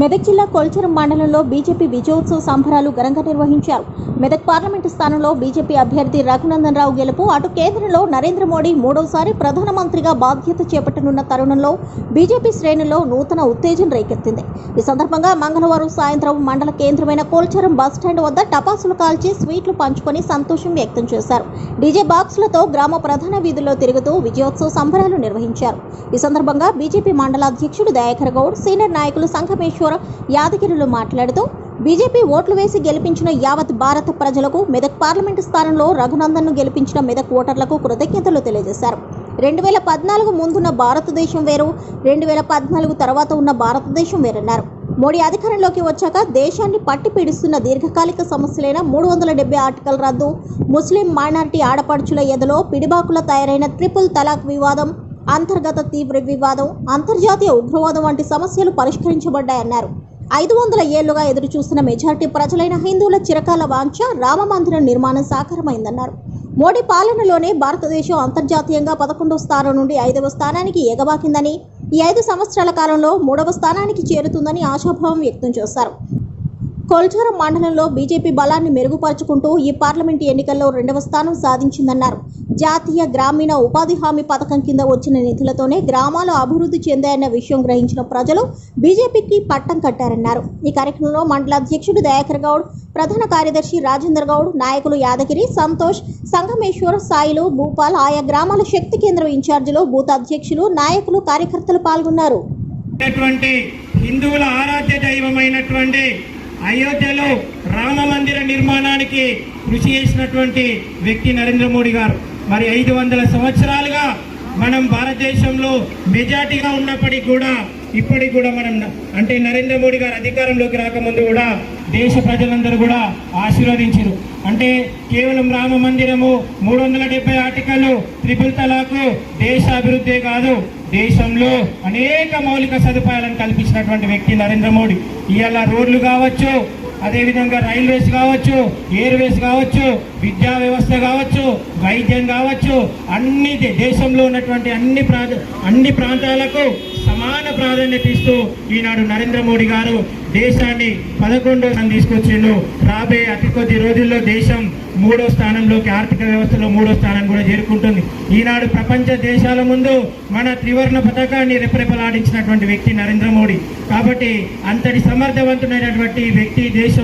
మెదక్ జిల్లా కొల్చరం మండలంలో బీజేపీ విజయోత్సవ సంబరాలు ఘనంగా నిర్వహించారు. మెదక్ పార్లమెంటు స్థానంలో బీజేపీ అభ్యర్థి రఘునందన్ రావు గెలుపు అటు కేంద్రంలో నరేంద్ర మోడీ మూడోసారి ప్రధానమంత్రిగా బాధ్యత చేపట్టనున్న తరుణంలో బీజేపీ శ్రేణుల్లో నూతన ఉత్తేజం రేకెత్తింది. ఈ సందర్భంగా మంగళవారం సాయంత్రం మండల కేంద్రమైన కోల్చరం బస్టాండ్ వద్ద టపాసులు కాల్చి స్వీట్లు పంచుకొని సంతోషం వ్యక్తం చేశారు. డీజే బాక్సులతో గ్రామ ప్రధాన వీధుల్లో తిరుగుతూ విజయోత్సవ సంబరాలు నిర్వహించారు. ఈ సందర్భంగా బీజేపీ మండల అధ్యక్షుడు దయాకర్ గౌడ్ సీనియర్ నాయకులు సంఘమేశ్వర యాదగిరిలో మాట్లాడుతూ బీజేపీ ఓట్లు వేసి గెలిపించిన యావత్ భారత ప్రజలకు మెదక్ పార్లమెంటు స్థానంలో రఘునందన్ను గెలిపించిన మెదక్ ఓటర్లకు కృతజ్ఞతలు తెలియజేశారు. రెండు వేల పద్నాలుగు ముందున్న భారతదేశం వేరు రెండు వేల పద్నాలుగు తర్వాత ఉన్న భారతదేశం వేరన్నారు. మోడీ అధికారంలోకి వచ్చాక దేశాన్ని పట్టి పీడిస్తున్న దీర్ఘకాలిక సమస్యలైన మూడు వందల డెబ్బై ఆర్టికల్ రద్దు ముస్లిం మైనారిటీ ఆడపడుచుల ఎదలో పిడిబాకుల తయారైన ట్రిపుల్ తలాక్ వివాదం అంతర్గత తీవ్ర వివాదం అంతర్జాతీయ ఉగ్రవాదం వంటి సమస్యలు పరిష్కరించబడ్డాయన్నారు. ఐదు వందల ఏళ్ళుగా ఎదురు చూస్తున్న మెజార్టీ ప్రజలైన హిందువుల చిరకాల వాంఛ రామ మందిరం నిర్మాణం సాకారమైందన్నారు. మోడీ పాలనలోనే భారతదేశం అంతర్జాతీయంగా పదకొండవ స్థానం నుండి ఐదవ స్థానానికి ఎగబాకిందని ఈ ఐదు సంవత్సరాల కాలంలో మూడవ స్థానానికి చేరుతుందని ఆశాభావం వ్యక్తం చేశారు. కొల్చారం మండలంలో బీజేపీ బలాన్ని మెరుగుపరుచుకుంటూ ఈ పార్లమెంటు ఎన్నికల్లో రెండవ స్థానం సాధించిందన్నారు. జాతీయ గ్రామీణ ఉపాధి హామీ పథకం కింద వచ్చిన నిధులతోనే గ్రామాలు అభివృద్ధి చెందాయన్న విషయం గ్రహించిన ప్రజలు బీజేపీకి పట్టం కట్టారన్నారు. ఈ కార్యక్రమంలో మండల అధ్యక్షుడు దయాకర్ గౌడ్ ప్రధాన కార్యదర్శి రాజేందర్ గౌడ్ నాయకులు యాదగిరి సంతోష్ సంగమేశ్వర్ సాయిలు భూపాల్ ఆయా గ్రామాల శక్తి కేంద్రం ఇన్ఛార్జీలు బూత్ అధ్యక్షులు నాయకులు కార్యకర్తలు పాల్గొన్నారు. హిందువుల ఆరాధ్య దైవమైనటువంటి అయోధ్యలో రామ మందిర నిర్మాణానికి కృషి చేసినటువంటి వ్యక్తి నరేంద్ర మోడీ గారు. మరి ఐదు వందల సంవత్సరాలుగా మనం భారతదేశంలో మెజార్టీగా ఉన్నప్పటికీ కూడా ఇప్పటికి కూడా మనం అంటే నరేంద్ర మోడీ గారు అధికారంలోకి రాకముందు కూడా దేశ ప్రజలందరూ కూడా ఆశీర్వదించారు. అంటే కేవలం రామ మందిరము మూడు వందల డెబ్బై ఆర్టికల్ త్రిపుల్ తలాకు దేశ అభివృద్ధి కాదు. దేశంలో అనేక మౌలిక సదుపాయాలను కల్పించినటువంటి వ్యక్తి నరేంద్ర మోడీ. ఇవాళ రోడ్లు కావచ్చు అదేవిధంగా రైల్వేస్ కావచ్చు ఎయిర్వేస్ కావచ్చు విద్యా వ్యవస్థ కావచ్చు వైద్యం కావచ్చు అన్ని దే- దేశంలో ఉన్నటువంటి అన్ని ప్రాంత అన్ని ప్రాంతాలకు సమాన ప్రాధాన్యత ఇస్తూ ఈనాడు నరేంద్ర మోడీ గారు దేశాన్ని పదకొండో స్థానం తీసుకొచ్చిండు. రాబోయే అతి కొద్ది రోజుల్లో దేశం మూడో స్థానంలోకి ఆర్థిక వ్యవస్థలో మూడో స్థానం కూడా చేరుకుంటుంది. ఈనాడు ప్రపంచ దేశాల ముందు మన త్రివర్ణ పథకాన్ని రెపరెపలాడించినటువంటి వ్యక్తి నరేంద్ర మోడీ. కాబట్టి అంతటి సమర్థవంతుడైనటువంటి వ్యక్తి దేశం